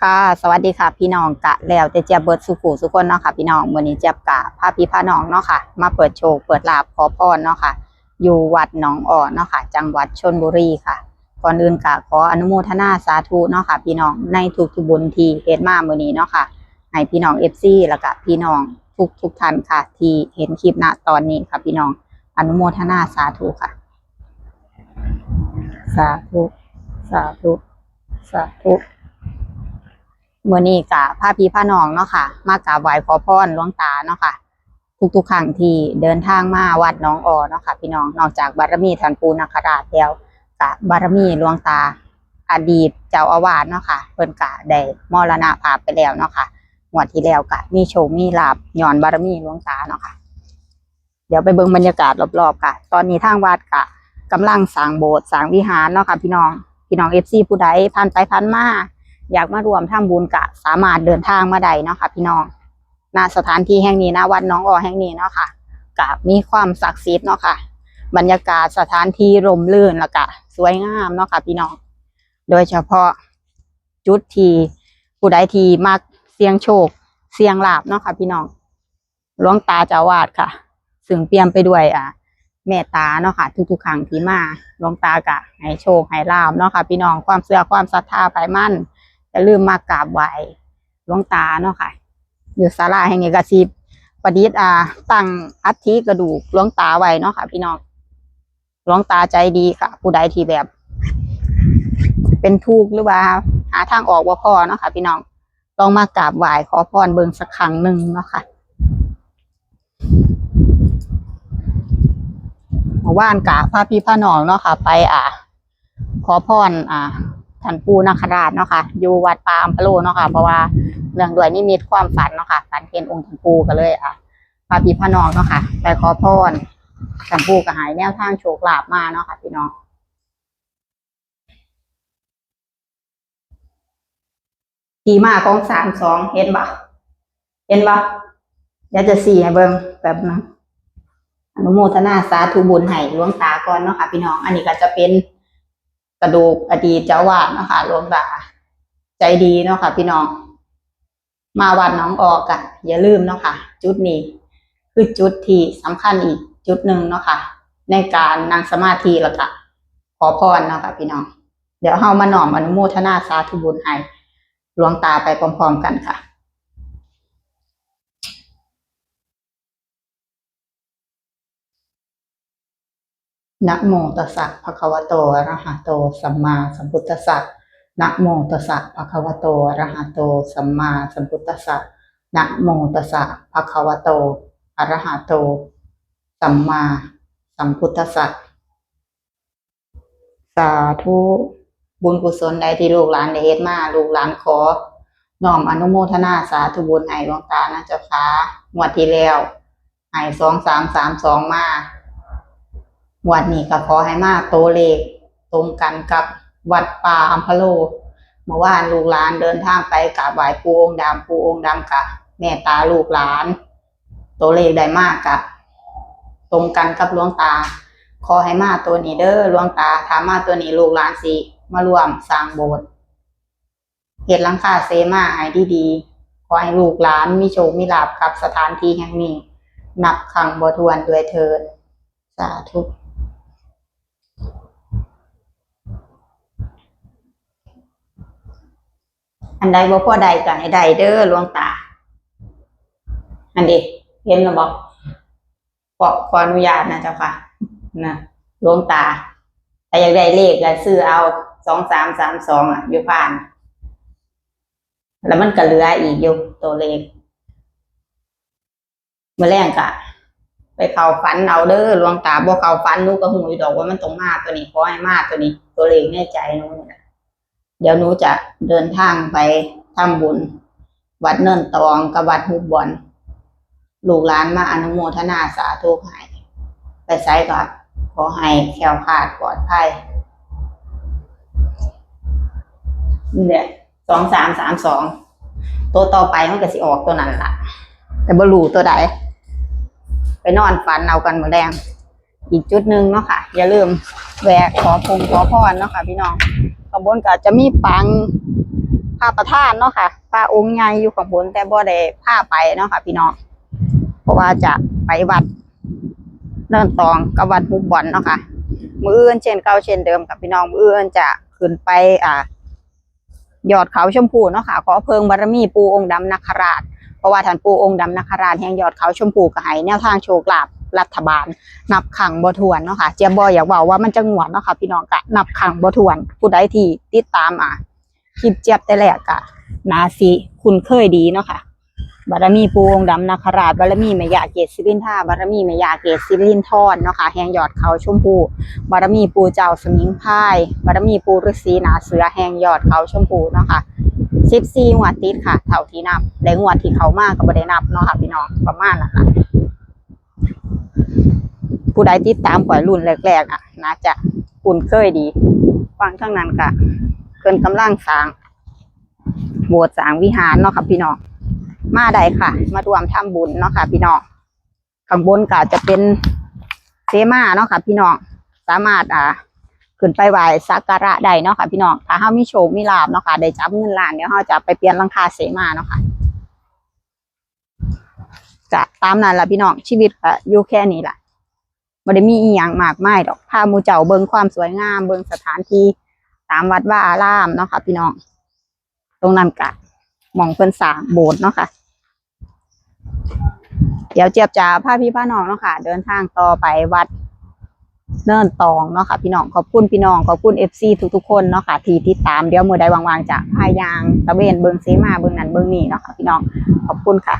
ค่ะ สวัสดีค่ะ พี่น้องกะแล้วแต่เจียบเบิดสุขุสุคนเนาะค่ะ พี่น้องวันนี้เจียบกะพาพี่พาน้องเนาะค่ะ มาเปิดโชว์เปิดลาบขอพรเนาะค่ะ อยู่วัดหนองอ่อนเนาะค่ะ จังหวัดชนบุรีค่ะ ก่อนอื่นกะขออนุโมทนาสาธุเนาะค่ะ พี่น้องในทุกทุกๆบุญที่เฮ็ดมามื้อนี้เนาะค่ะให้พี่น้อง FC แล้วก็พี่น้องทุกทุกท่านค่ะ ที่เห็นคลิปณตอนนี้ค่ะ พี่น้องอนุโมทนาสาธุค่ะ สาธุ สาธุ สาธุ มื่อนี้กะพาพี่พาน้องเนาะค่ะ มากราบไหว้ขอพรหลวงตาเนาะค่ะ ทุกๆครั้งที่เดินทางมาวัดน้องออเนาะค่ะ พี่น้องนอกจากบารมีท่านปูนาคราชแล้วกะบารมีหลวงตา อดีตเจ้าอาวาสเนาะค่ะเพิ่นกะได้มรณภาพไปแล้วเนาะค่ะงวดที่แล้วกะมีโชคมีลาบย้อนบารมีหลวงตาเนาะค่ะ เดี๋ยวไปเบิ่งบรรยากาศรอบๆค่ะ ตอนนี้ทางวัดกะกำลังสร้างโบสถ์สร้างวิหารเนาะค่ะ พี่น้องพี่น้องเอฟซีผู้ใดผ่านไปผ่านมา อยากมารวมทำบุญกะสามารถเดินทางมาได้เนาะค่ะ พี่น้องณสถานที่แห่งนี้นะวัดน้องออแห่งนี้เนาะค่ะกะมีความศักดิ์สิทธิ์เนาะค่ะ บรรยากาศสถานที่ร่มรื่นแล้วก็สวยงามเนาะค่ะ พี่น้อง โดยเฉพาะจุดที่ผู้ใดที่มักเสียงโชค เสียงลาบเนาะค่ะ พี่น้องหลวงตาเจ้าวาดค่ะ ซึ่งเปี่ยมไปด้วยอ่าเมตตาเนาะค่ะ ทุกๆครั้งที่มาหลวงตากะให้โชคให้ลาบเนาะค่ะ พี่น้องความเชื่อความศรัทธาไปมั่น อย่าลืมมากราบไหว้หลวงตาเนาะค่ะ อยู่ศาลาแห่งนี้กสิบประดิษฐ์อ่าตั้งอัฐิกระดูกหลวงตาไว้เนาะค่ะ พี่น้องหลวงตาใจดีค่ะ ผู้ใดที่แบบ เป็นทุกข์หรือว่า หาทางออกว่าพ่อเนาะค่ะ พี่น้องต้องมากราบไหว้ขอพรเบิ่งสักครั้งหนึ่งเนาะค่ะเมื่านกะพระพี่พระน้องเนาะค่ะ ไปอ่าขอพรอ่า ท่านปูนาคราชเนาะค่ะอยู่วัดป่าอัมพโลเนาะค่ะเพราะว่าเนื่องด้วยนิมิตความฝันเนาะค่ะฝันเห็นองค์ท่านปูก็เลยอะพระพี่พน้องเนาะค่ะไปขอพรท่านปูก็หายแนวทางโชคลาภมาเนาะค่ะพี่น้องทีมาของสามสองเห็นปะเห็นปะเดี๋ยวจะสี่ให้เบิ่งแบบนึงอนุโมทนาสาธุบุญให้หลวงตาก่อนเนาะค่ะพี่น้อง อันนี้ก็จะเป็น กระดูกอดีตเจ้าวาดเนาะค่ะหลวงตาใจดีเนาะค่ะ พี่น้อง มาวัดน้องออกอะอย่าลืมเนาะค่ะ จุดนี้ คือจุดที่สำคัญอีกจุดหนึ่งเนาะค่ะ ในการนั่งสมาธิแล้วก็ขอพรเนาะค่ะ พี่น้อง เดี๋ยวเฮามาหน่อมอนุโมทนาสาธุบุญให้หลวงตาไปพร้อมๆกันค่ะ นะโมตัสสะภะคะวะโตอะระหะโต สัมมาสัมพุทธัสสะนะโมตัสสะภะคะวะโตอะระหะโต สัมมาสัมพุทธัสสะนะโมตัสสะภะคะวะโตอะระหะโต สัมมาสัมพุทธัสสะสาธุบุญกุศลใดที่ลูกหลานได้เฮ็ดมาลูกหลานขอน้อมอนุโมทนาสาธุบุญให้หลวงตานะเจ้าค่ะงวดที่แล้วให้สองสามสามสองมา วัดนี้ก็ขอให้มาโตเลขตรงกันกับวัดป่าอัมพโลเมื่อวานลูกหลานเดินทางไปกราบไหว้ปูองค์ดำปูองค์ดำกะแม่ตาลูกหลาน ตัวเลขได้มากกะตรงกันกับหลวงตา ขอให้มาตัวนี้เด้อหลวงตาถามมาตัวนี้ลูกหลานสิมารวมสร้างโบสถ์เหตุหลังคาเซมาให้ดีๆขอให้ลูกหลานมีโชคมีลาภกับสถานที่แห่งนี้ นับครั้งบ่ถ้วนด้วยเถิดสาธุ อันใดบ่พอใดก็ให้ใดเด้อหลวงตา อันนี้เห็นแล้วบอกขอขออนุญาตนะเจ้าค่ะนะหลวงตาถ้าอยากได้เลขก็ซื้อเอาสองสามสามสองอะอยู่ผ่าน แล้วมันก็เหลืออีกอยู่ตัวเลขเมื่อแรงกะไปเข้าฝันเอาเด้อหลวงตาบ่เข้าฝันนูก็หูอยู่ดอกว่ามันตรงมาตัวนี้ขอให้มาตัวนี้ ตัวเลขในใจนูนี่แหละ เดี๋ยวหนูจะเดินทางไปทำบุญ วัดเนินตองกับวัดหุบบอนลูกหลานมาอนุโมทนาสาธุให้ไปใช้ก็ขอให้แคล้วคลาดปลอดภัยเนี่แหละสองสามสามสองตัวต่อไปมันก็สิออกตัวนั้นล่ะแต่บรูตัวใดไปนอนฝันเอากันหมดแดงอีกจุดหนึ่งเนาะค่ะ อย่าลืมแวะขอพงขอพรเนาะค่ะพี่น้อง ข้างบนก็จะมีปังพระประธานเนาะค่ะพระองค์ใหญ่อยู่ข้างบนแต่บ่ได้พาไปเนาะค่ะ พี่น้องเพราะว่าจะไปวัดเนินตองกับวัดมุกบอลเนาะค่ะมืออื่นเช่นเก่าเช่นเดิมกับพี่น้องมืออื่นจะขึ้นไป อ่ายอดเขาชมพูเนาะค่ะขอเพิงบารมีปูองค์ดำนาคราช เพราะว่าท่านปูองค์ดำนาคราชแห่งยอดเขาชมพูก็ให้แนวทางโชคลาภ รัฐบาล นับขังบ่ทวนเนาะค่ะเจียบอยอยากบอกว่ามันจะงวดเนาะค่ะพี่น้องกะนับขังบ่ทวนผู้ใดที่ติดตามอะคลิปเจี๊ยบแต่แรกกะนาสิคุณเคยดีเนาะค่ะบารมีปูองดำนาคราชบารมีแม่ยาเกศสิรินท่าบารมีแม่ยาเกศสิรินทรเนาะค่ะแหงยอดเขาชมพูบารมีปูเจ้าสมิงพายบารมีปูฤาษีนาเสือแหงยอดเขาชมพูเนาะค่ะสิบสี่งวดติดค่ะเท่าที่นับและงวดที่เขามากก็บ่ได้นับเนาะค่ะพี่น้องประมาณนั้นค่ะ ผู้ใดติดตามข่อยรุ่นแรกๆอะน่าจะคุ้นเคยดีฟังทั้งนั้นก็เกินกำลังสร้างโบสถ์สร้างวิหารเนาะค่ะพี่น้องมาได้ค่ะ มารวมทำบุญเนาะค่ะ พี่น้องข้างบนก็จะเป็นเซมาเนาะค่ะ พี่น้องสามารถอ่าขึ้นไปไหว้สักการะได้เนาะค่ะ พี่น้องถ้าเฮามีโชคมีลาบเนาะค่ะได้จับเงินล้านเดี๋ยวเฮาจะไปเปลี่ยนหลังคาเสมาเนาะค่ะจะตามนั้นล่ะพี่น้องชีวิตก็อยู่แค่นี้ล่ะ บ่ได้มีอีหยังมากมายดอกพาหมู่เจ้าเบิ่งความสวยงาม เบิ่งสถานที่ตามวัดว่าอารามเนาะค่ะ พี่น้อง ตรงนั้นกะหมองเพิ่นสร้างโบสถ์เนาะค่ะ เดี๋ยวเจี๊ยบจะพาพี่พาน้องเนาะค่ะ เดินทางต่อไปวัดเนินตองเนาะค่ะพี่น้องขอบคุณพี่น้องขอบคุณเอฟซีทุกๆคนเนาะค่ะที่ติดตามเดี๋ยวมือใดว่างๆจะพายางตะเวนเบิงซีมาเบิงนั่นเบิงนี่เนาะค่ะพี่น้องขอบคุณค่ะ